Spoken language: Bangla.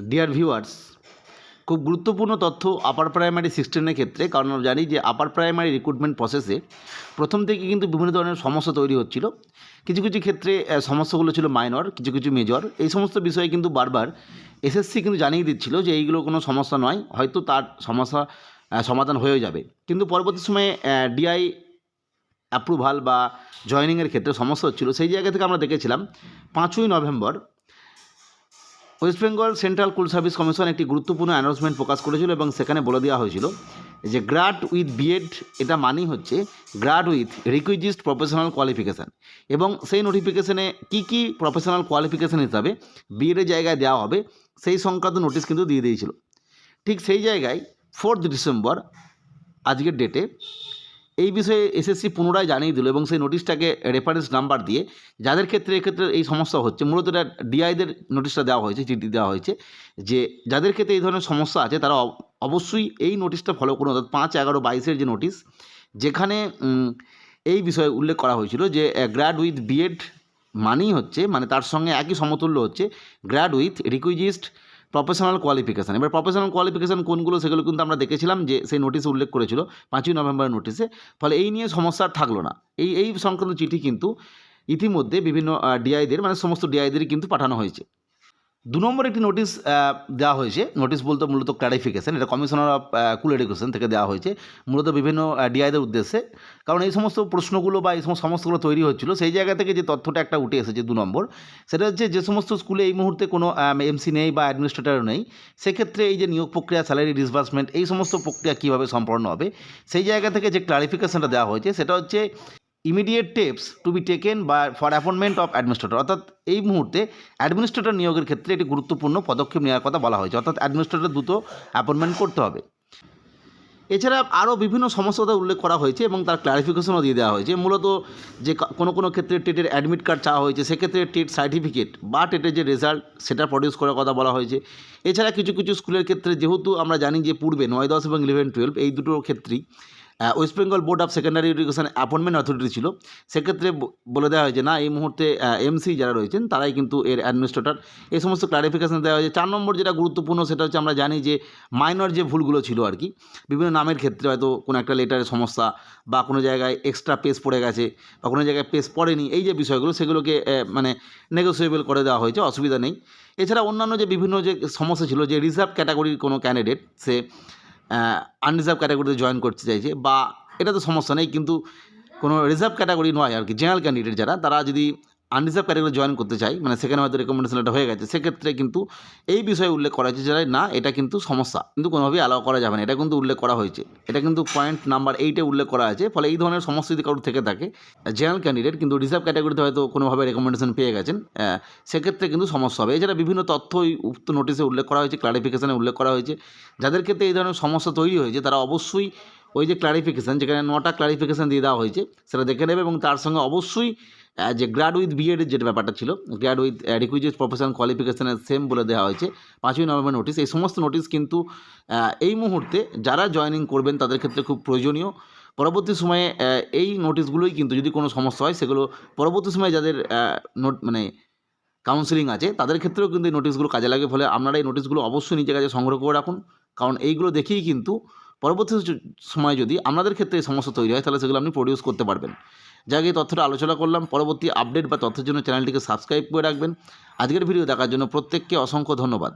ডিয়ার ভিউয়ার্স খুব গুরুত্বপূর্ণ তথ্য আপার প্রাইমারি সিক্সটিনের ক্ষেত্রে, কারণ আমরা জানি যে আপার প্রাইমারি রিক্রুটমেন্ট প্রসেসে প্রথম থেকে কিন্তু বিভিন্ন ধরনের সমস্যা তৈরি হচ্ছিল। কিছু কিছু ক্ষেত্রে সমস্যাগুলো ছিল মাইনর কিছু কিছু মেজর এই সমস্ত বিষয়ে কিন্তু বারবার এসএসসি কিন্তু জানিয়ে দিচ্ছিল যে এইগুলো কোনো সমস্যা নয়, হয়তো তার সমস্যা সমাধান হয়ে যাবে। কিন্তু পরবর্তী সময়ে ডিআই অ্যাপ্রুভাল বা জয়েনিংয়ের ক্ষেত্রে সমস্যা হচ্ছিল। সেই জায়গা থেকে আমরা দেখেছিলাম, পাঁচই November West Bengal Central School Service Commission একটি গুরুত্বপূর্ণ অ্যানাউন্সমেন্ট প্রকাশ করেছিল এবং সেখানে বলে দেওয়া হয়েছিল যে গ্রাড উইথ বিএড এটা মানেই হচ্ছে grad with requisite professional qualification এবং সেই নোটিফিকেশনে কী কী প্রফেশনাল কোয়ালিফিকেশান হিসাবে বিএডের জায়গায় দেওয়া হবে সেই সংক্রান্ত নোটিশ কিন্তু দিয়ে দিয়েছিল। ঠিক সেই জায়গায় ফোর্থ ডিসেম্বর আজকের ডেটে এই বিষয়ে এসএসসি পুনরায় জানিয়ে দিল এবং সেই নোটিশটাকে রেফারেন্স নাম্বার দিয়ে, যাদের ক্ষেত্রে এক্ষেত্রে এই সমস্যা হচ্ছে, মূলত এটা ডিআইদের নোটিশটা দেওয়া হয়েছে, চিঠি দেওয়া হয়েছে, যে যাদের ক্ষেত্রে এই ধরনের সমস্যা আছে, তারা অব- অবশ্যই এই নোটিশটা ফলো করুন, অর্থাৎ পাঁচ, এগারো, বাইশের যে নোটিশ যেখানে এই বিষয়ে উল্লেখ করা হয়েছিল যে গ্র্যাড উইথ বিএড মানেই হচ্ছে মানে তার সঙ্গে একই সমতুল্য হচ্ছে grad with requisite professional qualification এবার প্রফেশনাল কোয়ালিফিকেশান কোনগুলো সেগুলো কিন্তু আমরা দেখেছিলাম যে সেই নোটিশে উল্লেখ করেছিল, পাঁচই নভেম্বরের নোটিশে ফলে এই নিয়ে সমস্যা থাকল না। এই এই সংক্রান্ত চিঠি কিন্তু ইতিমধ্যে বিভিন্ন ডিআইদের মানে সমস্ত ডিআইদেরই কিন্তু পাঠানো হয়েছে। দু নম্বর একটি নোটিশ দেওয়া হয়েছে। নোটিশ বলতে মূলত ক্লারিফিকেশন এটা কমিশনার অফ কুল এডুকেশন থেকে দেওয়া হয়েছে। মূলত বিভিন্ন ডিআইদের উদ্দেশ্যে। কারণ এই সমস্ত প্রশ্নগুলো বা এই সমস্ত সমস্যাগুলো তৈরি হচ্ছিল, সেই জায়গা থেকে যে তথ্যটা একটা উঠে এসেছে দু নম্বর, সেটা হচ্ছে যে সমস্ত স্কুলে এই মুহূর্তে কোনো এমসি নেই বা অ্যাডমিনিস্ট্রেটর নেই, সেক্ষেত্রে এই যে নিয়োগ প্রক্রিয়া স্যালারি ডিসবার্সমেন্ট এই সমস্ত প্রক্রিয়া কীভাবে সম্পন্ন হবে, সেই জায়গা থেকে যে ক্লারিফিকেশনটা দেওয়া হয়েছে, সেটা হচ্ছে immediate steps to be taken বা ফর অ্যাপয়েন্টমেন্ট অফ অ্যাডমিনিস্ট্রেটর অর্থাৎ এই মুহূর্তে অ্যাডমিনিস্ট্রেটর নিয়োগের ক্ষেত্রে একটি গুরুত্বপূর্ণ পদক্ষেপ নেওয়ার কথা বলা হয়েছে। অর্থাৎ অ্যাডমিনিস্ট্রেটর দ্রুত অ্যাপয়েন্টমেন্ট করতে হবে। এছাড়া আরও বিভিন্ন সমস্যার কথা উল্লেখ করা হয়েছে এবং তার ক্লারিফিকেশনও দিয়ে দেওয়া হয়েছে। মূলত যে কোনো কোনো ক্ষেত্রে টেটের অ্যাডমিট কার্ড চাওয়া হয়েছে, সেক্ষেত্রে টেট সার্টিফিকেট বা টেটের যে রেজাল্ট সেটা প্রডিউস করার কথা বলা হয়েছে। এছাড়া কিছু কিছু স্কুলের ক্ষেত্রে যেহেতু আমরা জানি যে পূর্বে নয়, দশ এবং ইলেভেন টুয়েলভ এই দুটো ক্ষেত্রেই West Bengal Board of Secondary Education appointment authority ছিল। সেক্ষেত্রে বলে দেওয়া হয়েছে না, এই মুহূর্তে এমসি যারা রয়েছেন, তারাই কিন্তু এর অ্যাডমিনিস্ট্রেটর এই সমস্ত ক্লারিফিকেশান দেওয়া হয়েছে। চার নম্বর যেটা গুরুত্বপূর্ণ, সেটা হচ্ছে আমরা জানি যে মাইনর যে ভুলগুলো ছিল আর কি, বিভিন্ন নামের ক্ষেত্রে হয়তো কোনো একটা লেটারের সমস্যা বা কোনো জায়গায় এক্সট্রা পেজ পড়ে গেছে বা কোনো জায়গায় পেজ পড়েনি, এই যে বিষয়গুলো, সেগুলোকে মানে নেগোসিয়েবল করে দেওয়া হয়েছে, অসুবিধা নেই। এছাড়া অন্যান্য যে বিভিন্ন যে সমস্যা ছিল, যে রিজার্ভ ক্যাটাগরির কোনো ক্যান্ডিডেট সে আনরিজার্ভ ক্যাটাগরিতে জয়েন করতে চাইছে বা এটা তো সমস্যা নেই, কিন্তু কোনো রিজার্ভ ক্যাটাগরি নয় আর কি জেনারেল ক্যান্ডিডেট যারা, তারা যদি আনরিজার্ভ ক্যাটাগরি জয়েন করতে চাই মানে সেখানে হয়তো রেকমেন্ডেশন লেটার হয়ে গেছে, সেক্ষেত্রে কিন্তু এই বিষয়ে উল্লেখ করা হয়েছে যে, না, এটা কিন্তু সমস্যা, কিন্তু কোনোভাবেই অ্যালাউ করা যাবে না, এটা কিন্তু উল্লেখ করা হয়েছে। এটা কিন্তু পয়েন্ট নাম্বার এইটে উল্লেখ করা আছে, ফলে এই ধরনের সমস্যা যদি কারোর থেকে থাকে জেনারেল ক্যান্ডিডেট কিন্তু রিজার্ভ ক্যাটাগরিতে হয়তো কোনোভাবে রেকমেন্ডেশন পেয়ে গেছেন সেক্ষেত্রে কিন্তু সমস্যা হবে। এছাড়া বিভিন্ন তথ্য ওই উক্ত নোটিশে উল্লেখ করা হয়েছে ক্লারিফিকেশানে উল্লেখ করা হয়েছে। যাদের ক্ষেত্রে এই ধরনের সমস্যা তৈরি হয়েছে, তারা অবশ্যই ওই যে ক্লারিফিকেশান যেখানে নটা ক্লারিফিকেশান দিয়ে দেওয়া হয়েছে, সেটা দেখে নেবে এবং তার সঙ্গে অবশ্যই যে গ্র্যাড উইথ বিএডের যেটা ব্যাপারটা ছিল গ্র্যাড উইথ রিকুইজিট প্রফেশনাল কোয়ালিফিকেশানের সেম বলে দেওয়া হয়েছে, পাঁচই নভেম্বর নোটিস এই সমস্ত নোটিস কিন্তু এই মুহূর্তে যারা জয়েনিং করবেন তাদের ক্ষেত্রে খুব প্রয়োজনীয়। পরবর্তী সময়ে এই নোটিশগুলোই কিন্তু যদি কোনো সমস্যা হয়, সেগুলো পরবর্তী সময়ে যাদের নোট মানে কাউন্সিলিং আছে, তাদের ক্ষেত্রেও কিন্তু এই নোটিশগুলো কাজে লাগে। ফলে আপনারা এই নোটিশগুলো অবশ্যই নিজের কাছে সংগ্রহ করে রাখুন। কারণ এইগুলো দেখেই কিন্তু পরবর্তী সময় যদি আপনাদের ক্ষেত্রে এই সমস্যা তৈরি হয়, তাহলে সেগুলো আপনি প্রডিউস করতে পারবেন। যাকে, এই তথ্যটা আলোচনা করলাম। পরবর্তী আপডেট বা তথ্যের জন্য চ্যানেলটিকে সাবস্ক্রাইব করে রাখবেন। আজকের ভিডিও দেখার জন্য প্রত্যেককে অসংখ্য ধন্যবাদ।